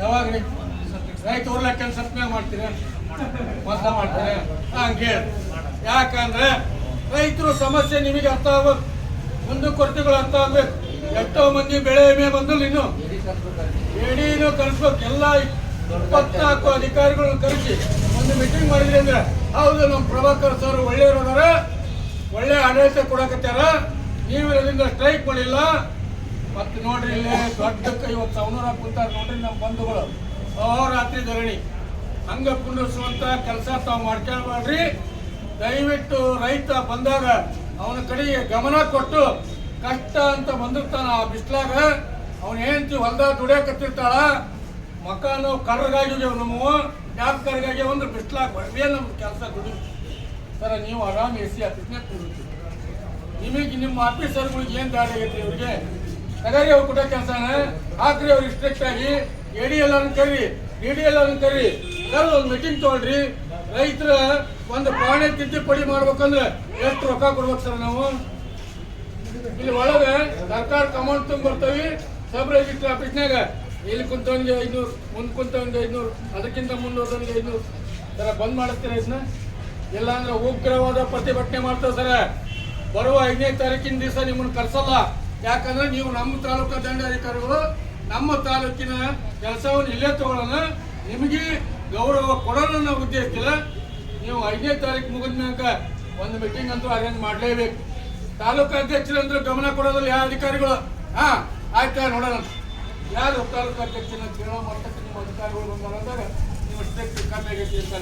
ಯಾವಾಗ ರೈತ ಊರ್ಲ ಕೆಲಸ ಮೇಲೆ ಮಾಡ್ತೀರ? ಮಾಡ್ತೀರಾ ಮಾಡ್ತಾರೆ? ಹಂಗೆ. ಯಾಕಂದ್ರೆ ರೈತರು ಸಮಸ್ಯೆ ನಿಮಗೆ ಅರ್ಥ ಆಗ್ಬೇಕು. ಮುಂದೆ ಕೊರತೆಗಳು ಅರ್ಥ ಆಗ್ಬೇಕು. ಎಷ್ಟೋ ಮಂದಿ ಬೆಳೆ ವಿಮೆ ಬಂದಲ್ಲ ಇನ್ನು. ಎಡಿನೂ ಕಲಿಸ್ಬೇಕು ಎಲ್ಲ ಇಪ್ಪತ್ನಾಲ್ಕು ಅಧಿಕಾರಿಗಳನ್ನ ಕರೆಸಿ ಒಂದು ಮೀಟಿಂಗ್ ಮಾಡಿದ್ರಿ ಅಂದ್ರೆ, ಹೌದು, ನಮ್ಮ ಪ್ರಭಾಕರ್ ಸರ್ ಒಳ್ಳೆ ಅದಾರ. ಒಳ್ಳೆ ಆಡಳಿತ ಕೊಡಕತ್ತಾರ ನೀವು ಇದರಿಂದ ಸ್ಟ್ರೈಕ್ ಮಾಡಿಲ್ಲ. ಮತ್ತೆ ನೋಡ್ರಿ ಇಲ್ಲಿ ದೊಡ್ಡ ಕೈ ಇವತ್ತು ಸಾವಿರ ಕುಂತಾರ ನೋಡ್ರಿ ನಮ್ಮ ಬಂಧುಗಳು. ರಾತ್ರಿ ಧರಣಿ. ಹಂಗ ಕುಂಡಿಸುವಂತ ಕೆಲಸ ತಾವು ಮಾಡ್ಕೊಳ್ಬೇಡ್ರಿ ದಯವಿಟ್ಟು ರೈತ ಬಂದಾಗ ಅವನ ಕಡೆಗೆ ಗಮನ ಕೊಟ್ಟು ಕಷ್ಟ ಅಂತ ಬಂದಿರ್ತಾನ ಆ ಬಿಸ್ಲಾಗ, ಅವನ ಹೆಂಡತಿ ಹೊಲ್ದಾಗ ದುಡಿಯಕತ್ತಿರ್ತಾಳ. ಮಕಾನು ಕರ್ರಗಾಗಿದೆ ನಮ್ಮ ಯಾಕೆ ಕರ್ಗಾಗಿ ಅಂದ್ರೆ ಬಿಸ್ಲಾಗ ಬರಬೇ ನಮ್ಮ ಕೆಲಸ ದುಡಿ ಸರ, ನೀವು ಆರಾಮ್ ಎ ಸಿ ಆಫೀಸ್ನಾಗ ನಿಮಗೆ ನಿಮ್ಮ ಆಫೀಸರ್ಗಳಿಗೆ ಏನು ದಾಳಿ ಆಗೈತಿ ಇವ್ರಿಗೆ? ತಗರಿ ಅವ್ರು ಕೊಟ್ಟ ಕೆಲಸನ ಹಾಕ್ರಿ ಅವ್ರು ಸ್ಟ್ರಿಕ್ಟ್ ಆಗಿ ಎ ಡಿ ಎಲ್ಲರನ್ನ ಕರಿ ಡಿ ಡಿ ಎಲ್ಲರನ್ನ ಕರಿ ಕರೆದು ಒಂದು ಮೀಟಿಂಗ್ ತಗೊಳ್ರಿ. ರೈತರ ಒಂದು ಪ್ರಾಣಿ ತಿದ್ದುಪಡಿ ಮಾಡ್ಬೇಕಂದ್ರೆ ಎಷ್ಟು ರೊಕ್ಕ ಕೊಡ್ಬೇಕು ಸರ್ ನಾವು? ಇಲ್ಲಿ ಒಳಗೆ ಸರ್ಕಾರ ಕಮೌಂಟ್ ತುಂಬ ಬರ್ತೀವಿ ಸಬ್ ರಿಜಿಸ್ಟರ್ ಆಫೀಸ್ನಾಗ ಇಲ್ಲಿ ಕುಂತವನಿಗೆ ಐನೂರು ಮುಂದೆ ಒಂದು ಐನೂರು ಅದಕ್ಕಿಂತ ಮುಂದೋದವನಿಗೆ ಐನೂರು ಸರ, ಬಂದ್ ಮಾಡ್ತೀರ ಇದನ್ನ? ಇಲ್ಲ ಅಂದ್ರೆ ಉಗ್ರವಾದ ಪ್ರತಿಭಟನೆ ಮಾಡ್ತಾರೆ ಸರ? ಬರುವ ಐದನೇ ತಾರೀಕಿನ ದಿವಸ ನಿಮ್ಮನ್ನು ಕರ್ಸಲ್ಲ. ಯಾಕಂದ್ರೆ ನೀವು ನಮ್ಮ ತಾಲೂಕಾ ದಂಡಾಧಿಕಾರಿಗಳು, ನಮ್ಮ ತಾಲೂಕಿನ ಕೆಲಸವನ್ನು ಇಲ್ಲೇ ತಗೊಳ್ಳೋಣ. ನಿಮಗೆ ಗೌರವ ಕೊಡೋಣ ಅನ್ನೋ ಉದ್ದೇಶಿಲ್ಲ ನೀವು ಐದನೇ ತಾರೀಕು ಮುಗಿದ ಮೇಲೆ ಒಂದು ಮೀಟಿಂಗ್ ಅಂತೂ ಅರೇಂಜ್ ಮಾಡಲೇಬೇಕು. ತಾಲೂಕು ಅಧ್ಯಕ್ಷರು ಅಂದ್ರೆ ಗಮನ ಕೊಡೋದಿಲ್ಲ ಯಾವ ಅಧಿಕಾರಿಗಳು? ಹಾ, ಆಯ್ತಾ ನೋಡೋಣ. ಯಾರು ತಾಲೂಕು ಅಧ್ಯಕ್ಷನ ಕೇಳೋ ಮಟ್ಟಕ್ಕೆ ನಿಮ್ಮ ಅಧಿಕಾರಿಗಳು ಬಂದಾಗ ನೀವು ಸ್ಟ್ರಿಕ್ಟ್ ಕಮ್ಮಿ ಆಗೈತಿ ಅಂತ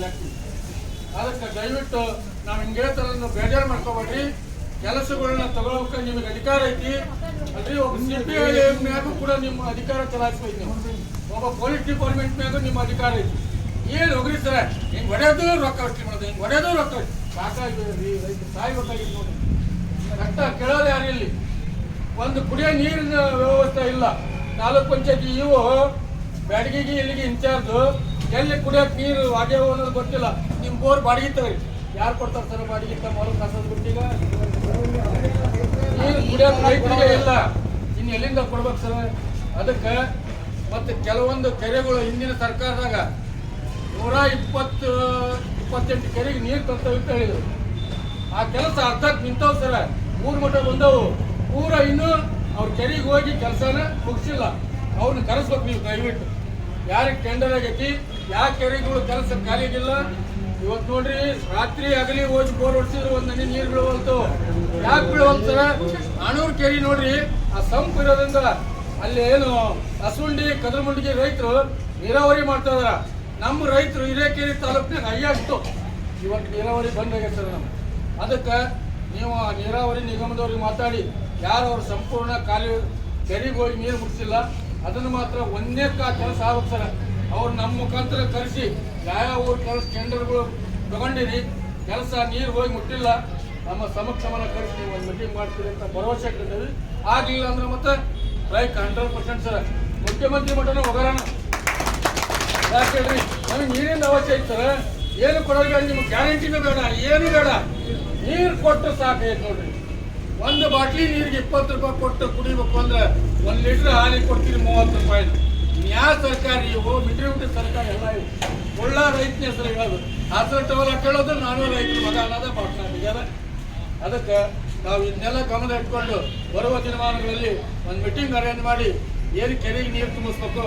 ಅದಕ್ಕೆ ದಯವಿಟ್ಟು ನಾವು ಹಿಂಗೆ ಥರ ಬೇಜಾರು ಮಾಡ್ಕೋಬೇಡ್ರಿ. ಕೆಲಸಗಳನ್ನ ತಗೊಳಕ ನಿಮಗೆ ಅಧಿಕಾರ ಐತಿ. ಅಲ್ಲಿ ಒಬ್ಬ ಸಿ ಪಿ ಐ ಮ್ಯಾಗೂ ಕೂಡ ನಿಮ್ಮ ಅಧಿಕಾರ ಚಲಾಯಿಸ್ಬೇಕು. ನೀವು ಒಬ್ಬ ಪೊಲೀಸ್ ಡಿಪಾರ್ಟ್ಮೆಂಟ್ ಮ್ಯಾಗೂ ನಿಮ್ಮ ಅಧಿಕಾರ ಐತಿ. ಏನು ಹೋಗ್ರಿ ಸರ್? ಹಿಂಗೆ ಹೊಡೆಯೋದು ರೊಕ್ಕ ಅಷ್ಟೇ ಮಾಡೋದು. ಹಿಂಗೆ ಹೊಡೆಯೋದು ರೊಕ್ಕ ಸಾಕಾಗಿ ಸಾಯ್ಬೇಕಾಗಿತ್ತು ನೋಡಿ. ರಕ್ತ ಕೇಳೋದು ಯಾರು ಇಲ್ಲಿ? ಒಂದು ಕುಡಿಯೋ ನೀರಿನ ವ್ಯವಸ್ಥೆ ಇಲ್ಲ. ತಾಲೂಕ್ ಪಂಚಾಯತಿ ಇವು ಬ್ಯಾಡಗಿಗೆ ಇಲ್ಲಿಗೆ ಇನ್ಚಾರ್ಜ್. ಎಲ್ಲಿ ಕುಡಿಯೋಕೆ ನೀರು ಆಗ್ಯಾವ ಅನ್ನೋದು ಗೊತ್ತಿಲ್ಲ. ನಿಮ್ಮ ಬೋರ್ ಬಾಡಿಗೆ ತಗೋರಿ. ಯಾರು ಕೊಡ್ತಾರೆ ಸರ್ ಬಾಡಿಗೆ? ತಮ್ಮ ಹೊಲ ಕಸದ ಬಿಟ್ಟಿಗ ರೈತರಿಗೆ ಇಲ್ಲ? ಇನ್ನು ಎಲ್ಲಿಂದ ಕೊಡ್ಬೇಕು ಸರ್? ಅದಕ್ಕೆ ಮತ್ತೆ ಕೆಲವೊಂದು ಕೆರೆಗಳು ಹಿಂದಿನ ಸರ್ಕಾರದಾಗ ನೂರ ಇಪ್ಪತ್ತು, ಇಪ್ಪತ್ತೆಂಟು ಕೆರೆಗೆ ನೀರು ತರ್ತವೆ ಅಂತ ಹೇಳಿದ್ರು. ಆ ಕೆಲಸ ಅರ್ಧಕ್ಕೆ ನಿಂತವು ಸರ. ಮೂರು ಮಟ್ಟ ಬಂದವು. ಪೂರ ಇನ್ನೂ ಅವ್ರ ಕೆರೆಗೆ ಹೋಗಿ ಕೆಲಸನ ಮುಗಿಸಿಲ್ಲ. ಅವ್ರನ್ನ ಕರೆಸ್ಬೇಕು ನೀವು ದಯವಿಟ್ಟು. ಯಾರಿಗೆ ಟೆಂಡರ್ ಆಗೈತಿ, ಯಾವ ಕೆರೆಗಳು ಕೆಲಸ ಖಾಲಿಗಿಲ್ಲ ಇವತ್ತು ನೋಡ್ರಿ, ರಾತ್ರಿ ಅಗಲಿ ಹೋಗಿ ಬೋರ್ ಹೊಡ್ಸಿದ್ರು ಒಂದು ನದಿ ನೀರು ಯಾಕೆ ಬೀಳುವಂತ ಅಣೂರ್ ಕೆರೆ ನೋಡ್ರಿ, ಆ ಸಂಪ್ ಇರೋದ್ರಿಂದ ಅಲ್ಲಿ ಏನು ಹಸುಂಡಿ, ಕದರಮುಂಡಿಗೆ ರೈತರು ನೀರಾವರಿ ಮಾಡ್ತಾ ಇದಾರ. ನಮ್ಮ ರೈತರು ಹಿರೇಕೆರೆ ತಾಲೂಕಿನಾಗ ಹೈಯಷ್ಟು ಇವತ್ತು ನೀರಾವರಿ ಬಂದಾಗ ಸರ್ ನಮ್ಮ ಅದಕ್ಕೆ ನೀವು ಆ ನೀರಾವರಿ ನಿಗಮದವ್ರಿಗೆ ಮಾತಾಡಿ. ಯಾರು ಅವ್ರು ಸಂಪೂರ್ಣ ಖಾಲಿ ಕೆರೆಗೆ ಹೋಗಿ ನೀರು ಮುಟ್ಟಿಸಿಲ್ಲ ಅದನ್ನು ಮಾತ್ರ ಒಂದೇ ಕಾ ಕೆಲಸ ಆಗುತ್ತೆ ಸರ್. ಅವ್ರು ನಮ್ಮ ಮುಖಾಂತರ ಕರೆಸಿ ಯಾವ ಊರು ಕೆಲಸ, ಟೆಂಡರ್ಗಳು ತಗೊಂಡಿರಿ, ಕೆಲಸ ನೀರು ಹೋಗಿ ಮುಟ್ಟಿಲ್ಲ ನಮ್ಮ ಸಮಕ್ಷಮನ ಕರೆಸಿ ನೀವು ಒಂದು ಮೀಟಿಂಗ್ ಮಾಡ್ತೀರಿ ಅಂತ ಭರವಸೆ ಕೊಟ್ಟಿದ್ದೀವಿ ಆಗಲಿಲ್ಲ ಅಂದ್ರೆ ಮತ್ತೆ ರೈಟ್ ಹಂಡ್ರೆಡ್ ಪರ್ಸೆಂಟ್ ಸರ್. ಮುಖ್ಯಮಂತ್ರಿ ಮಟ್ಟನ ಹೋಗೋಣ ಯಾಕೆ ಹೇಳ್ರಿ? ನಮಗೆ ನೀರಿನ ಅವಶ್ಯ ಐತೆ ಸರ್. ಏನು ಕೊಡೋದು ನಿಮ್ಗೆ ಗ್ಯಾರಂಟಿನೂ ಬೇಡ, ಏನು ಬೇಡ. ನೀರು ಕೊಟ್ಟು ಸಾಕೈತೆ ನೋಡ್ರಿ. ಒಂದು ಬಾಟ್ಲಿ ನೀರಿಗೆ ಇಪ್ಪತ್ತು ರೂಪಾಯಿ ಕೊಟ್ಟು ಕುಡಿಬೇಕು ಅಂದ್ರೆ ಒಂದು ಲೀಟ್ರ್ ಹಾಲಿಗೆ ಕೊಡ್ತೀರಿ ಮೂವತ್ತು ರೂಪಾಯಿ. ಯಾವ ಸರ್ಕಾರಿ ಇವು? ಮಿಟ್ರಿ ಮಿಟ್ರಿ ಸರ್ಕಾರ ಎಲ್ಲ ಇವು ಒಳ್ಳ ರೈತನ ಹೆಸರು ಹೇಳೋದು ಹಸಿರು ಟವಲ್ ಹಾಕೊಳ್ಳೋದು ನಾನು ರೈತರು ಮಗ ಅನ್ನೋದೇ ಮಾತನಾಡಿದ್ದಾರೆ ಅದಕ್ಕೆ ನಾವು ಇದನ್ನೆಲ್ಲ ಗಮನ ಇಟ್ಕೊಂಡು ಬರುವ ದಿನಮಾನಗಳಲ್ಲಿ ಒಂದು ಮೀಟಿಂಗ್ ಅರೇಂಜ್ ಮಾಡಿ ಏನು ಕೆರೆಗೆ ನೀರು ತುಂಬಿಸ್ಬೇಕು